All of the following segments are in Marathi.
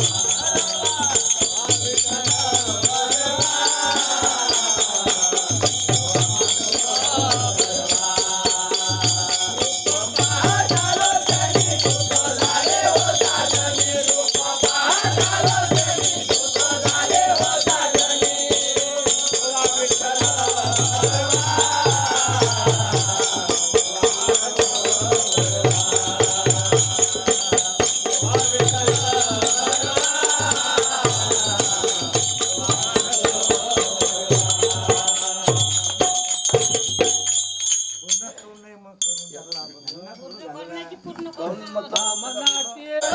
Oh, ನಮ್ಮ ಕಾಮನಾಟಿ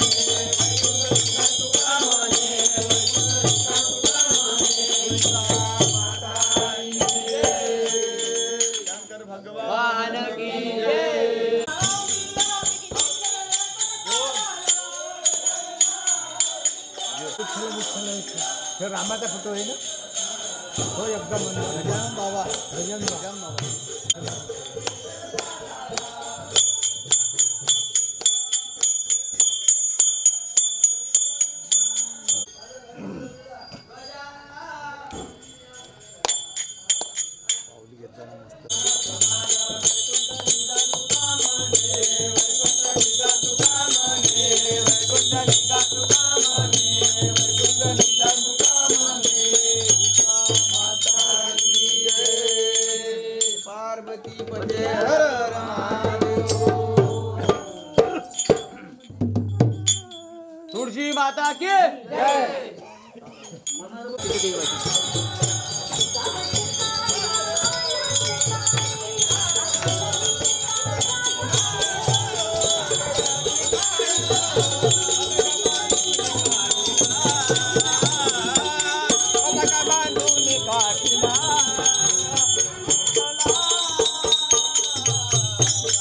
हे रामाचा फोटो आहे ना हो एकदम भजन बाबा भजन बाबा एकी है? है! मारा भी एत्लीन राओ मुझे ढाणा का बाल हुआ तुनिका कि